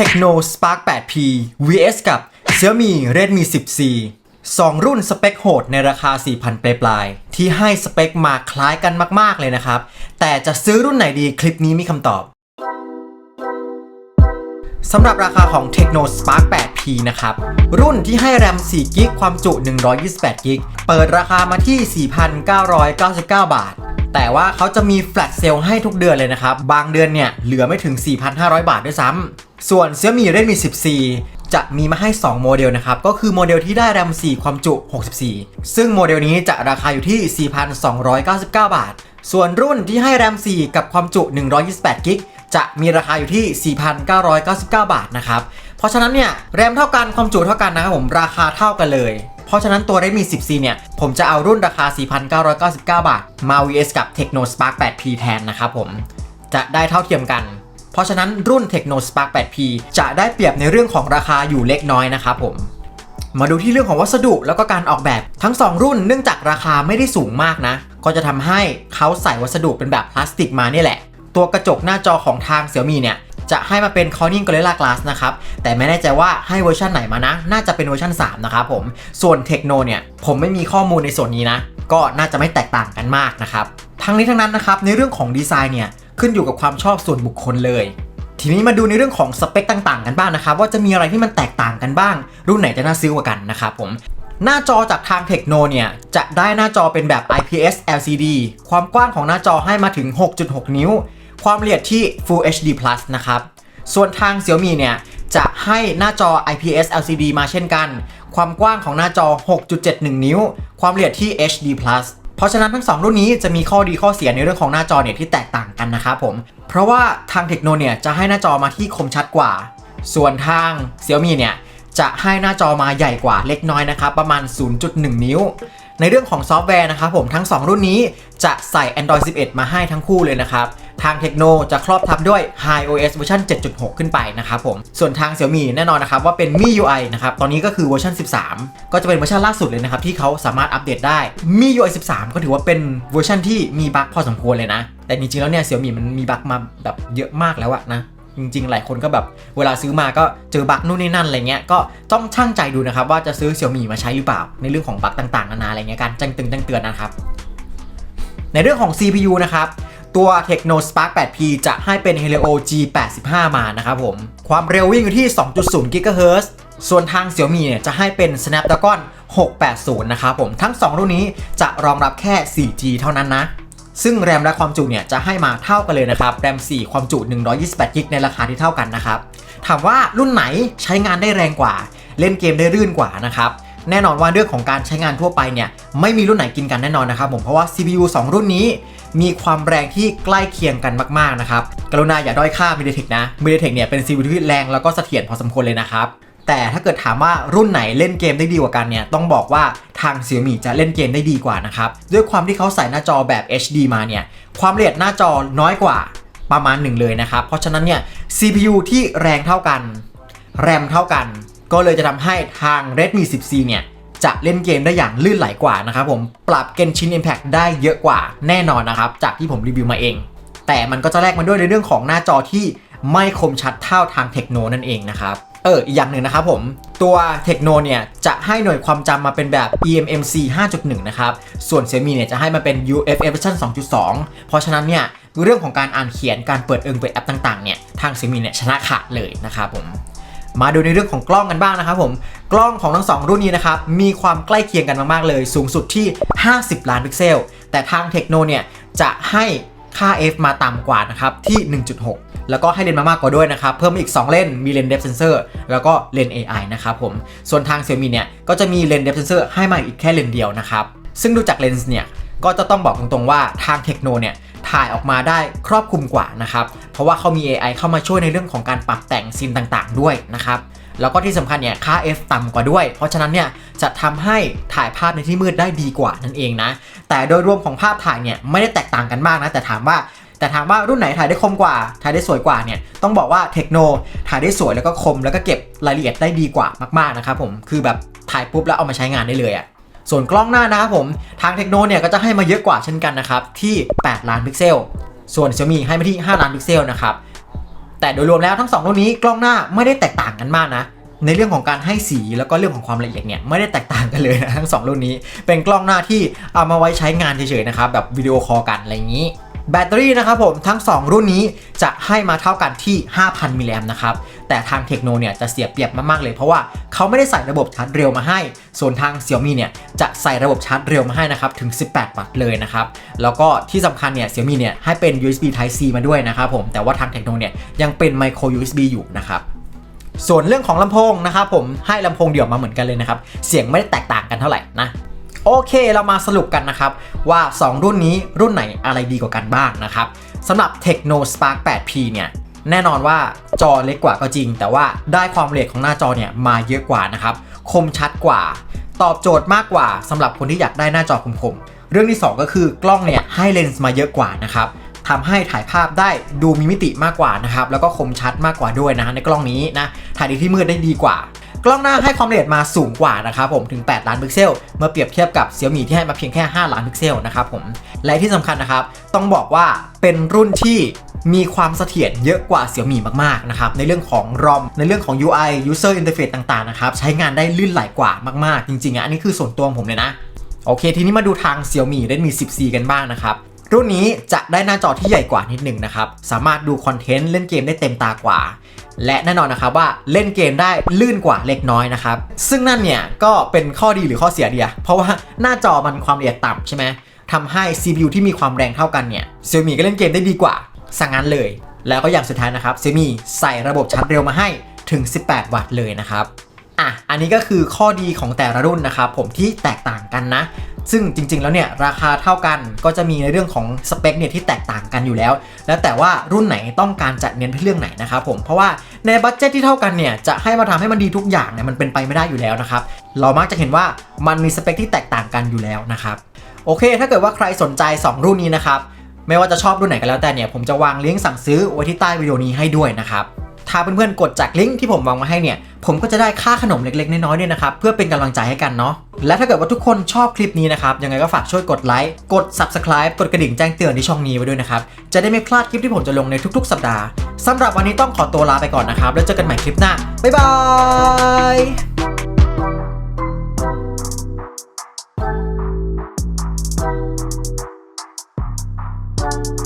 Tecno Spark 8P vs กับ Xiaomi Redmi 10C สองรุ่นสเปคโหดในราคา 4,000 ปลายๆที่ให้สเปคมาคล้ายกันมาก ๆ เลยนะครับ แต่จะซื้อรุ่นไหนดีคลิปนี้มีคำตอบสำหรับราคาของ Tecno Spark 8P นะครับ รุ่นที่ให้แรม4กิกความจุ 128กิกเปิดราคามาที่ 4,999 บาท แต่ว่าเขาจะมีแฟลชเซลให้ทุกเดือนเลยนะครับ บางเดือนเนี่ยเหลือไม่ถึง 4,500 บาทด้วยซ้ำ ส่วน Xiaomi Redmi 10C จะมีมาให้ 2 โมเดลนะครับ ก็คือโมเดลที่ได้แรม 4 ความจุ 64 ซึ่งโมเดลนี้จะราคาอยู่ที่ 4,299 บาท ส่วนรุ่นที่ให้แรม 4 กับความจุ 128 กิกจะมีราคาอยู่ที่ 4,999 บาทนะครับ เพราะฉะนั้นเนี่ยแรมเท่ากันความจุเท่ากันนะครับผมราคาเท่ากันเลย เพราะฉะนั้นตัว Redmi 10C เนี่ย ผมจะเอารุ่นราคา 4,999 บาท มา vs กับ Tecno Spark 8P แทนนะครับผม จะได้เท่าเทียมกัน เพราะฉะนั้นรุ่น Tecno Spark 8P จะได้เปรียบในเรื่องของราคาอยู่เล็กน้อยนะครับผมมาดูที่เรื่องของวัสดุแล้วก็การออกแบบทั้ง 2 รุ่นเนื่องจากราคาไม่ได้สูงมากนะ ก็จะทำให้เขาใส่วัสดุเป็นแบบพลาสติกมาเนี่ยแหละ ตัวกระจกหน้าจอของทาง Xiaomi เนี่ย จะให้มาเป็น Corning Gorilla Glass นะครับ แต่ไม่แน่ใจว่าให้เวอร์ชันไหนมานะ น่าจะเป็นเวอร์ชัน3 นะครับผม ส่วน Tecno เนี่ย ผมไม่มีข้อมูลในส่วนนี้นะ ก็น่าจะไม่แตกต่างกันมากนะครับ ทั้งนี้ทั้งนั้นนะครับ ในเรื่องของดีไซน์เนี่ย ขึ้นอยู่กับความชอบส่วนบุคคลเลยทีนี้มาดูในเรื่องของสเปคต่างๆ กันบ้างนะครับ ว่าจะมีอะไรที่มันแตกต่างกันบ้าง รุ่นไหนจะน่าซื้อกว่ากันนะครับผมหน้าจอจากทางเทคโนเนี่ยจะได้หน้าจอเป็นแบบ IPS LCD ความกว้างของหน้าจอให้มาถึง 6.6 นิ้ว ความละเอียดที่ Full HD Plus นะครับ ส่วนทาง Xiaomi เนี่ยจะให้หน้าจอ IPS LCD มาเช่นกัน ความกว้างของหน้าจอ 6.71 นิ้ว ความละเอียดที่ HD Plus เพราะฉะนั้นทั้ง 2 รุ่นนี้จะมีข้อดีข้อเสียในเรื่องของหน้าจอเนี่ยที่แตกต่างกันนะครับผม เพราะว่าทางเทคโนเนี่ยจะให้หน้าจอมาที่คมชัดกว่า ส่วนทาง Xiaomi เนี่ยจะให้หน้าจอมาใหญ่กว่าเล็กน้อยนะครับประมาณ 0.1 นิ้ว ในเรื่องของซอฟต์แวร์นะครับผมทั้ง 2 รุ่นนี้จะใส่ Android 11 มาให้ทั้งคู่เลยนะครับ ทางเทคโนจะครอบทับด้วย HiOS เวอร์ชัน7.6 ขึ้นไปนะครับผม ส่วนทาง Xiaomi แน่นอนนะครับว่าเป็น MIUI นะครับ ตอนนี้ก็คือเวอร์ชัน13 ก็จะเป็นเวอร์ชันล่าสุดเลยนะครับที่เขาสามารถอัปเดตได้ MIUI 13 ก็ถือว่าเป็นเวอร์ชันที่มีบั๊กพอสมควรเลยนะ แต่จริงๆแล้วเนี่ย Xiaomi มันมีบั๊กมาแบบเยอะมากแล้วอะนะจริงๆ หลายคนก็แบบเวลาซื้อมาก็เจอบั๊กนู่นนี่นั่นอะไรเงี้ยก็ต้องช่างใจดูนะครับว่าจะซื้อ Xiaomi มาใช้หรือเปล่า ในเรื่องของบั๊กต่างๆนานาอะไรเงี้ยการจ้งตือนแจ้งเตือนนะครับ ในเรื่องของ CPU นะครับ ตัว Tecno Spark 8P จะให้เป็น Helio G85 มานะครับผม ความเร็ววิ่งอยู่ที่ 2.0 GHz ส่วนทาง Xiaomi เนี่ยจะให้เป็น Snapdragon 680 นะครับผม ทั้ง 2 รุ่นนี้จะรองรับแค่ 4G เท่านั้นนะ ซึ่งแรมและความจุเนี่ยจะให้มาเท่ากันเลยนะครับ แรม 4 ความจุ 128 g b ในราคาที่เท่ากันนะครับ ถามว่ารุ่นไหนใช้งานได้แรงกว่า เล่นเกมได้รื่นกว่านะครับ แน่นอนว่าเรื่องของการใช้งานทั่วไปเนี่ยไม่มีรุ่นไหนกินกันแน่นอนนะครับผมเพราะว่า CPU 2 รุ่นนี้มีความแรงที่ใกล้เคียงกันมากๆนะครับกรุณาอย่าด้อยค่า MediaTek นะ MediaTek เนี่ยเป็น CPU ที่แรงแล้วก็เสถียรพอสมควรเลยนะครับแต่ถ้าเกิดถามว่ารุ่นไหนเล่นเกมได้ดีกว่ากันเนี่ยต้องบอกว่าทาง Xiaomi จะเล่นเกมได้ดีกว่านะครับด้วยความที่เขาใส่หน้าจอแบบ HD มาเนี่ยความละเอียดหน้าจอน้อยกว่าประมาณหนึ่งเลยนะครับเพราะฉะนั้นเนี่ย CPU ที่แรงเท่ากัน แรมเท่ากัน ก็เลยจะทำให้ทาง Redmi 10C เนี่ยจะเล่นเกมได้อย่างลื่นไหลกว่านะครับผมปรับ Genshin Impact ได้เยอะกว่าแน่นอนนะครับ จากที่ผมรีวิวมาเอง แต่มันก็จะแลกมาด้วยในเรื่องของหน้าจอที่ไม่คมชัดเท่าทางเทคโนนั่นเองนะครับเอออีกอย่างหนึ่งนะครับผม ตัวเทคโนเนี่ย จะให้หน่วยความจำมาเป็นแบบ eMMC 5.1 นะครับ ส่วน Xiaomi เนี่ย จะให้มาเป็น UFS version 2.2 เพราะฉะนั้นเนี่ย เรื่องของการอ่านเขียนการเปิดเอิงเปิดแอปต่าง ๆ เนี่ย ทาง Xiaomi เนี่ย ชนะขาดเลยนะครับผม มาดูในเรื่องของกล้องกันบ้างนะครับผมกล้องของทั้ง 2 รุ่นนี้นะครับมีความใกล้เคียงกันมากๆเลย สูงสุดที่ 50 ล้านพิกเซล แต่ทางเทคโนเนี่ยจะให้ค่า f มาต่ำกว่านะครับที่ 1.6 แล้วก็ให้เลนส์มามากกว่าด้วยนะครับ เพิ่มอีก 2 เลนส์มีเลนส์ depth sensor แล้วก็เลนส์ AI นะครับผมส่วนทาง Xiaomi เนี่ยก็จะมีเลนส์ depth sensor ให้มาอีกแค่เลนส์เดียวนะครับซึ่งดูจากเลนส์เนี่ยก็จะต้องบอกตรงๆว่าทางเทคโนเนี่ย ถ่ายออกมาได้ครอบคลุมกว่านะครับเพราะว่าเขามี AI เข้ามาช่วยในเรื่องของการปรับแต่งซีนต่างๆ ด้วยนะครับแล้วก็ที่สำคัญเนี่ยค่า f ต่ำกว่าด้วย เพราะฉะนั้นเนี่ยจะทำให้ถ่ายภาพในที่มืดได้ดีกว่านั่นเองนะ แต่โดยรวมของภาพถ่ายเนี่ยไม่ได้แตกต่างกันมากนะแต่ถามว่า แต่ถามว่ารุ่นไหนถ่ายได้คมกว่า ถ่ายได้สวยกว่าเนี่ยต้องบอกว่าเทคโนถ่ายได้สวยแล้วก็คมแล้วก็เก็บรายละเอียดได้ดีกว่ามากๆนะครับผมคือแบบถ่ายปุ๊บแล้วเอามาใช้งานได้เลยอะ ส่วนกล้องหน้านะครับผมทางเทคโนเนี่ยก็จะให้มาเยอะกว่าเช่นกันนะครับที่ 8 ล้านพิกเซล ส่วน Xiaomi ให้มาที่ 5 ล้านพิกเซลนะครับแต่โดยรวมแล้วทั้งสองรุ่นนี้กล้องหน้าไม่ได้แตกต่างกันมากนะในเรื่องของการให้สีแล้วก็เรื่องของความละเอียดเนี่ยไม่ได้แตกต่างกันเลยนะทั้งสองรุ่นนี้ เป็นกล้องหน้าที่เอามาไว้ใช้งานเฉยๆนะครับแบบวิดีโอคอลกันอะไรอย่างนี้แบตเตอรี่นะครับผมทั้ง 2 รุ่นนี้จะให้มาเท่ากันที่ 5,000มิลลิแอมนะครับ แต่ทางเทคโนเนี่ยจะเสียเปรียบมากๆเลยเพราะว่าเขาไม่ได้ใส่ระบบชาร์จเร็วมาให้ ส่วนทาง Xiaomi เนี่ยจะใส่ระบบชาร์จเร็วมาให้นะครับถึง 18 วัตต์เลยนะครับแล้วก็ที่สำคัญเนี่ย Xiaomi เนี่ยให้เป็น USB Type C มาด้วยนะครับผมแต่ว่าทางเทคโนเนี่ยยังเป็น Micro USB อยู่นะครับส่วนเรื่องของลำโพงนะครับผมให้ลำโพงเดี่ยวมาเหมือนกันเลยนะครับเสียงไม่ได้แตกต่างกันเท่าไหร่นะโอเคเรามาสรุปกันนะครับ ว่า 2 รุ่นนี้รุ่นไหนอะไรดีกว่ากันบ้างนะครับสำหรับ Techno Spark 8P เนี่ย แน่นอนว่าจอเล็กกว่าก็จริง แต่ว่าได้ความละเอียดของหน้าจอเนี่ยมาเยอะกว่านะครับคมชัดกว่า ตอบโจทย์มากกว่าสำหรับคนที่อยากได้หน้าจอคมๆเรื่องที่ 2 ก็คือกล้องเนี่ยให้เลนส์มาเยอะกว่านะครับทำให้ถ่ายภาพได้ดูมีมิติมากกว่านะครับแล้วก็คมชัดมากกว่าด้วยนะฮะในกล้องนี้นะถ่ายในที่มืดได้ดีกว่า กล้องหน้าให้ความละเอียดมาสูงกว่านะครับผมถึง 8 ล้านพิกเซลเมื่อเปรียบเทียบกับ Xiaomi ที่ให้มาเพียงแค่ 5 ล้านพิกเซลนะครับผมและที่สำคัญนะครับต้องบอกว่าเป็นรุ่นที่ มีความเสถียรเยอะกว่า Xiaomi มากๆนะครับในเรื่องของ ROM ในเรื่องของ UI User Interface ต่างๆนะครับใช้งานได้ลื่นไหลกว่ามากๆ จริงๆอะอันนี้คือส่วนตัวของผมเลยนะ โอเค ทีนี้มาดูทาง Xiaomi Redmi 10C กันบ้างนะครับรุ่นนี้จะได้หน้าจอที่ใหญ่กว่านิดหนึ่งนะครับ สามารถดูคอนเทนต์เล่นเกมได้เต็มตากว่า และแน่นอนนะครับว่าเล่นเกมได้ลื่นกว่าเล็กน้อยนะครับ ซึ่งนั่นเนี่ยก็เป็นข้อดีหรือข้อเสียดีอะเพราะว่าหน้าจอมันความละเอียดต่ำใช่ไหมทำให้ CPU ที่มีความแรงเท่ากันเนี่ย Xiaomi ก็เล่นเกมได้ดีกว่า สั่งงั้นเลย แล้วก็อย่างสุดท้ายนะครับ Xiaomi ใส่ระบบชาร์จเร็วมาให้ถึง 18 วัตต์เลยนะครับอะอันนี้ก็คือข้อดีของแต่ละรุ่นนะครับผมที่แตกต่างกันนะ ซึ่งจริง ๆ แล้วเนี่ยราคาเท่ากันก็จะมีในเรื่องของสเปคเนี่ยที่แตกต่างกันอยู่แล้ว แล้วแต่ว่ารุ่นไหนต้องการจะเน้นเรื่องไหนนะครับผมเพราะว่าในบัตเจตที่เท่ากันเนี่ยจะให้มาทำให้มันดีทุกอย่างเนี่ยมันเป็นไปไม่ได้อยู่แล้วนะครับเรามักจะเห็นว่ามันมีสเปคที่แตกต่างกันอยู่แล้วนะครับโอเค ถ้าเกิดว่าใครสนใจ 2 รุ่นนี้นะครับ ไม่ว่าจะชอบรุ่นไหนก็แล้วแต่เนี่ยผมจะวางลิงก์สั่งซื้อไว้ที่ใต้วิดีโอนี้ให้ด้วยนะครับถ้าเพื่อนๆกดจากลิงก์ที่ผมวางมาให้เนี่ย ผมก็จะได้ค่าขนมเล็กๆ น้อยๆด้วยนะครับ เพื่อเป็นกำลังใจให้กันเนาะ และถ้าเกิดว่าทุกคนชอบคลิปนี้นะครับ ยังไงก็ฝากช่วยกดไลค์ กด Subscribe กดกระดิ่งแจ้งเตือนที่ช่องนี้ไว้ด้วยนะครับ จะได้ไม่พลาดคลิปที่ผมจะลงในทุกๆ สัปดาห์สำหรับวันนี้ต้องขอตัวลาไปก่อนนะครับ แล้วเจอกันใหม่คลิปหน้า บ๊ายบาย Bye.